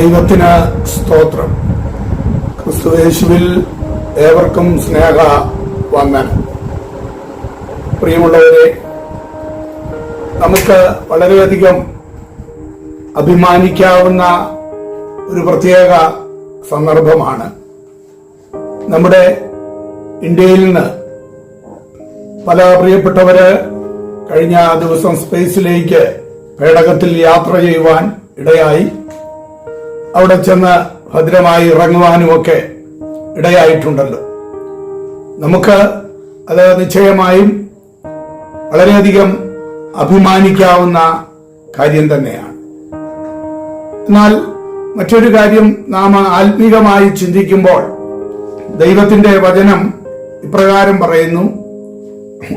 ദൈവത്തിന് സ്തോത്രം. ക്രിസ്തുവേശുവിൽ ഏവർക്കും സ്നേഹ വന്ദനം. പ്രിയമുള്ളവരെ നമുക്ക് വളരെയധികം അഭിമാനിക്കാവുന്ന ഒരു പ്രത്യേക സന്ദർഭമാണ്. നമ്മുടെ ഇന്ത്യയിൽ നിന്ന് പല പ്രിയപ്പെട്ടവര് കഴിഞ്ഞ ദിവസം സ്പേസിലേക്ക് പേടകത്തിൽ യാത്ര ചെയ്യുവാൻ ഇടയായി. അവിടെ ചെന്ന് ഭദ്രമായി ഇറങ്ങുവാനുമൊക്കെ ഇടയായിട്ടുണ്ടല്ലോ. നമുക്ക് അത് നിശ്ചയമായും വളരെയധികം അഭിമാനിക്കാവുന്ന കാര്യം തന്നെയാണ്. എന്നാൽ മറ്റൊരു കാര്യം നാം ആത്മീകമായി ചിന്തിക്കുമ്പോൾ ദൈവത്തിന്റെ വചനം ഇപ്രകാരം പറയുന്നു.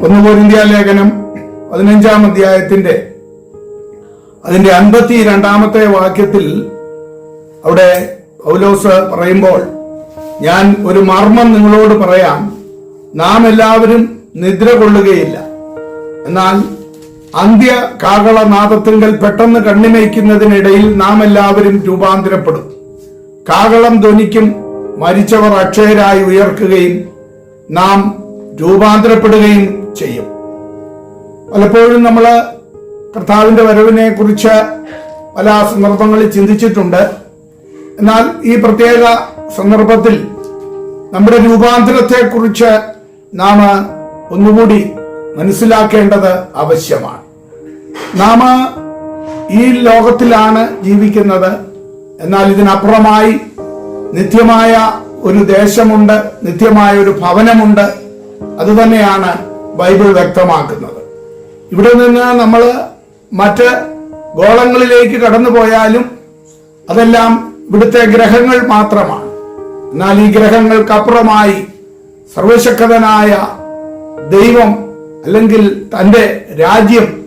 ഒന്ന് പോരിന്ത്യ ലേഖനം പതിനഞ്ചാം അധ്യായത്തിന്റെ അതിന്റെ അൻപത്തി രണ്ടാമത്തെ വാക്യത്തിൽ അവിടെ പൗലോസ് പറയുമ്പോൾ ഞാൻ ഒരു മർമ്മം നിങ്ങളോട് പറയാം. നാം എല്ലാവരും നിദ്ര കൊള്ളുകയില്ല. എന്നാൽ അന്ത്യ കാകളനാദത്തിങ്കൽ പെട്ടെന്ന് കണ്ണിമയ്ക്കുന്നതിനിടയിൽ നാം എല്ലാവരും രൂപാന്തരപ്പെടും. കാകളം ധ്വനിക്കും മരിച്ചവർ അക്ഷയരായി ഉയർക്കുകയും നാം രൂപാന്തരപ്പെടുകയും ചെയ്യും. പലപ്പോഴും നമ്മൾ കർത്താവിന്റെ വരവിനെ കുറിച്ച് പല സന്ദർഭങ്ങളിൽ ചിന്തിച്ചിട്ടുണ്ട്. എന്നാൽ ഈ പ്രത്യേക സന്ദർഭത്തിൽ നമ്മുടെ രൂപാന്തരത്തെ കുറിച്ച് നാം ഒന്നുകൂടി മനസ്സിലാക്കേണ്ടത് ആവശ്യമാണ്. നാം ഈ ലോകത്തിലാണ് ജീവിക്കുന്നത്. എന്നാൽ ഇതിനപ്പുറമായി നിത്യമായ ഒരു ദേശമുണ്ട് നിത്യമായ ഒരു ഭവനമുണ്ട്. അതുതന്നെയാണ് ബൈബിൾ വ്യക്തമാക്കുന്നത്. ഇവിടെ നിന്ന് നമ്മൾ മറ്റ് ഗോളങ്ങളിലേക്ക് കടന്നു പോയാലും അതെല്ലാം ഇവിടുത്തെ ഗ്രഹങ്ങൾ മാത്രമാണ്. എന്നാൽ ഈ ഗ്രഹങ്ങൾക്കപ്പുറമായി സർവശക്തനായ ദൈവം അല്ലെങ്കിൽ തന്റെ രാജ്യം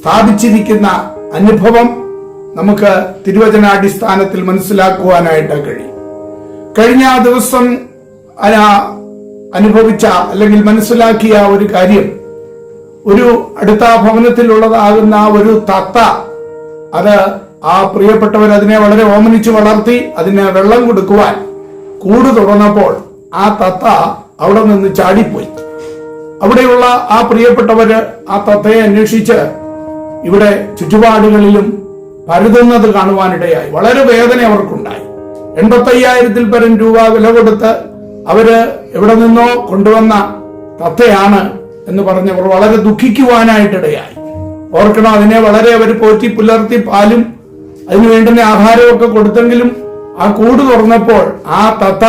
സ്ഥാപിച്ചിരിക്കുന്ന അനുഭവം നമുക്ക് തിരുവചനാടിസ്ഥാനത്തിൽ മനസ്സിലാക്കുവാനായിട്ട് കഴിയും. കഴിഞ്ഞ ദിവസം അന- അനുഭവിച്ച അല്ലെങ്കിൽ മനസ്സിലാക്കിയ ഒരു കാര്യം ഒരു അടുത്ത ഭവനത്തിലുള്ളതാകുന്ന ഒരു തത്ത അത് ആ പ്രിയപ്പെട്ടവർ അതിനെ വളരെ ഓമനിച്ച് വളർത്തി അതിന് വെള്ളം കൊടുക്കുവാൻ കൂട് തുറന്നപ്പോൾ ആ തത്ത അവിടെ നിന്ന് ചാടിപ്പോയി. അവിടെയുള്ള ആ പ്രിയപ്പെട്ടവര് ആ തത്തയെ അന്വേഷിച്ച് ഇവിടെ ചുറ്റുപാടുകളിലും പരുതുന്നത് കാണുവാനിടയായി. വളരെ വേദന അവർക്കുണ്ടായി. എൺപത്തയ്യായിരത്തിൽ പരം രൂപ വില കൊടുത്ത് അവർ എവിടെ നിന്നോ കൊണ്ടുവന്ന തത്തയാണ് എന്ന് പറഞ്ഞവർ വളരെ ദുഃഖിക്കുവാനായിട്ടിടയായി. ഓർക്കണം അതിനെ വളരെ അവർ പോറ്റി പുലർത്തി പാലും അതിനു വേണ്ടുന്ന ആഹാരമൊക്കെ കൊടുത്തെങ്കിലും ആ കൂട് തുറന്നപ്പോൾ ആ തത്ത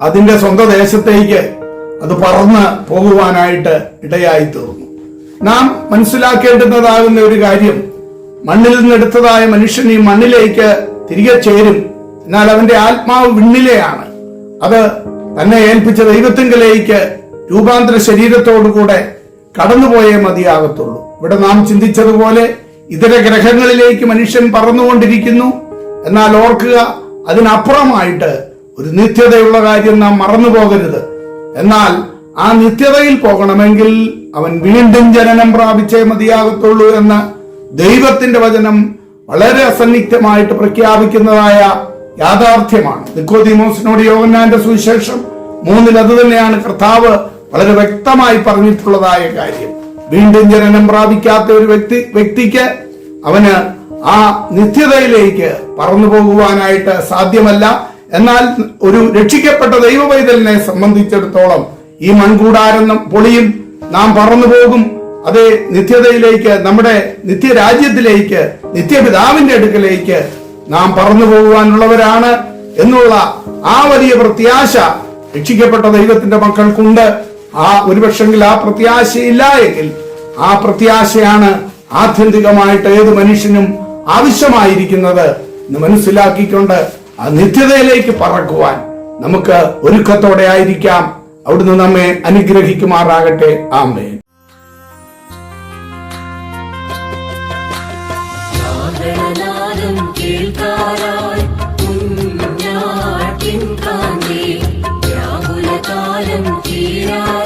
അതിന്റെ സ്വന്തം ദേശത്തേക്ക് അത് പറന്ന് പോകുവാനായിട്ട് ഇടയായി തീർന്നു നാം മനസ്സിലാക്കേണ്ടുന്നതാകുന്ന ഒരു കാര്യം മണ്ണിൽ നിന്നെടുത്തതായ മനുഷ്യൻ ഈ മണ്ണിലേക്ക് തിരികെ ചേരും. എന്നാൽ അവന്റെ ആത്മാവ് വിണ്ണിലെയാണ്. അത് തന്നെ ഏൽപ്പിച്ച ദൈവത്തിങ്കലേക്ക് രൂപാന്തര ശരീരത്തോടുകൂടെ കടന്നുപോയേ മതിയാകത്തുള്ളൂ. ഇവിടെ നാം ചിന്തിച്ചതുപോലെ ഇതര ഗ്രഹങ്ങളിലേക്ക് മനുഷ്യൻ പറന്നുകൊണ്ടിരിക്കുന്നു. എന്നാൽ ഓർക്കുക അതിനപ്പുറമായിട്ട് ഒരു നിത്യതയുള്ള കാര്യം നാം മറന്നു പോകരുത് എന്നാൽ ആ നിത്യതയിൽ പോകണമെങ്കിൽ അവൻ വീണ്ടും ജനനം പ്രാപിച്ചേ മതിയാകത്തുള്ളൂ എന്ന് ദൈവത്തിന്റെ വചനം വളരെ അസന്നിഗ്ധമായിട്ട് പ്രഖ്യാപിക്കുന്നതായ യാഥാർത്ഥ്യമാണ്. നിക്കോദിമോസിനോട് യോഗനാന്റെ സുവിശേഷം മൂന്നിൽ അത് തന്നെയാണ് കർത്താവ് വളരെ വ്യക്തമായി പറഞ്ഞിട്ടുള്ളതായ കാര്യം. വീണ്ടും ജനനം പ്രാപിക്കാത്ത ഒരു വ്യക്തി വ്യക്തിക്ക് അവന് ആ നിത്യതയിലേക്ക് പറന്നു പോകുവാനായിട്ട് സാധ്യമല്ല. എന്നാൽ ഒരു രക്ഷിക്കപ്പെട്ട ദൈവവൈതലിനെ സംബന്ധിച്ചിടത്തോളം ഈ മൺകൂടാരം പൊളിയും നാം പറന്നു പോകും. അത് നിത്യതയിലേക്ക് നമ്മുടെ നിത്യരാജ്യത്തിലേക്ക് നിത്യപിതാവിന്റെ അടുക്കലേക്ക് നാം പറന്നു പോകുവാനുള്ളവരാണ് എന്നുള്ള ആ വലിയ പ്രത്യാശ രക്ഷിക്കപ്പെട്ട ദൈവത്തിന്റെ മക്കൾക്കുണ്ട്. ആ ഒരുപക്ഷെങ്കിൽ ആ പ്രത്യാശയില്ല എങ്കിൽ ആ പ്രത്യാശയാണ് ആത്യന്തികമായിട്ട് ഏത് മനുഷ്യനും ആവശ്യമായിരിക്കുന്നത് മനസ്സിലാക്കിക്കൊണ്ട് ആ നിത്യതയിലേക്ക് പറക്കുവാൻ നമുക്ക് ഒരുക്കത്തോടെ ആയിരിക്കാം അവിടുന്ന് നമ്മെ അനുഗ്രഹിക്കുമാറാകട്ടെ ആമേ Yeah.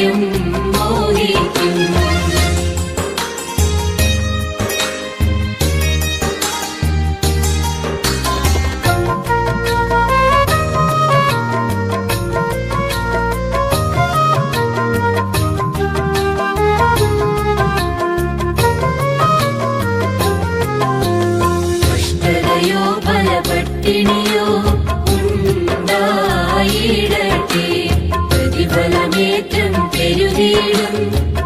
you. freedom.